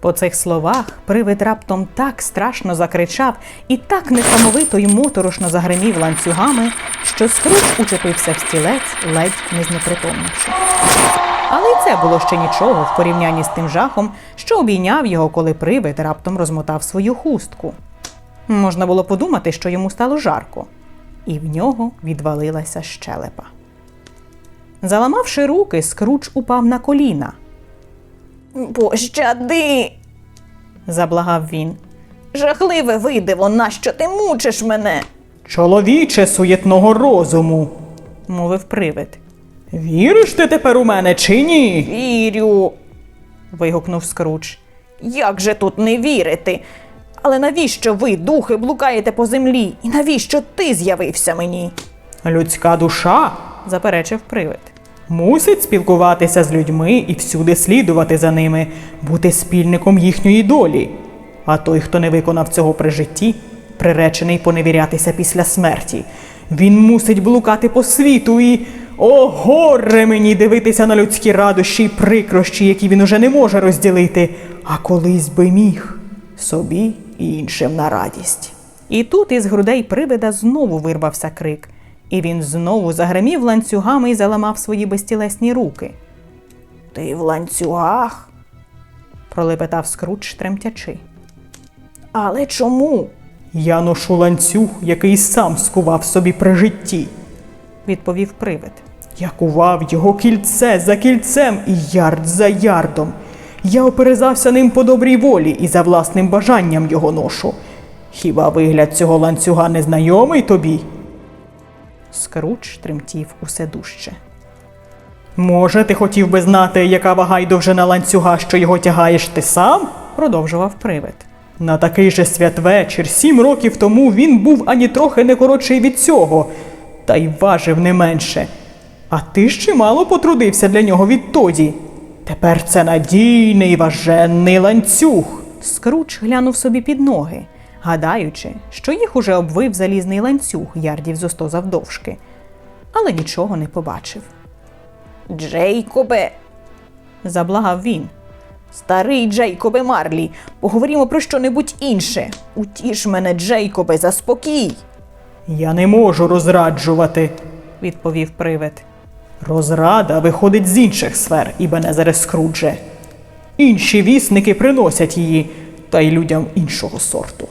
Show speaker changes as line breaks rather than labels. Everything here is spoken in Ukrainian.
По цих словах привид раптом так страшно закричав і так несамовито й моторошно загримів ланцюгами, що скруч учепився в стілець, ледь не знепритомнивши. Але й це було ще нічого в порівнянні з тим жахом, що обійняв його, коли привид раптом розмотав свою хустку. Можна було подумати, що йому стало жарко, і в нього відвалилася щелепа. Заламавши руки, скруч упав на коліна.
Пощади!
Заблагав він.
Жахливе видиво, нащо ти мучиш мене?
Чоловіче суєтного розуму.
мовив привид.
Віриш ти тепер у мене чи ні?
Вірю.
вигукнув скруч.
Як же тут не вірити? Але навіщо ви, духи, блукаєте по землі? І навіщо ти з'явився мені?
Людська душа
заперечив привид.
Мусить спілкуватися з людьми і всюди слідувати за ними, бути спільником їхньої долі. А той, хто не виконав цього при житті, приречений поневірятися після смерті. Він мусить блукати по світу і. О, горе мені дивитися на людські радощі й прикрощі, які він уже не може розділити, а колись би міг собі і іншим на радість.
І тут із грудей привида знову вирвався крик, і він знову загримів ланцюгами і заламав свої безтілесні руки.
Ти в ланцюгах?
пролепетав скруч, тремтячи.
Але чому?
Я ношу ланцюг, який сам скував собі при житті.
відповів привид.
Я кував його кільце за кільцем і ярд за ярдом. Я оперезався ним по добрій волі і за власним бажанням його ношу. Хіба вигляд цього ланцюга не знайомий тобі?
Скруч тремтів усе дужче.
Може, ти хотів би знати, яка вага й довжина ланцюга, що його тягаєш ти сам?
Продовжував привид.
На такий же святвечір, сім років тому, він був ані трохи не коротший від цього, та й важив не менше. А ти ж чимало потрудився для нього відтоді. Тепер це надійний важенний ланцюг.
Скруч глянув собі під ноги, гадаючи, що їх уже обвив залізний ланцюг ярдів зо сто завдовжки, але нічого не побачив.
Джейкобе,
Заблагав він.
старий Джейкобе Марлі, поговоримо про що-небудь інше. Утіш мене, Джейкобе, заспокій.
Я не можу розраджувати.
відповів привид.
Розрада виходить з інших сфер, і Бенезере Скрудже. Інші вісники приносять її, та й людям іншого сорту.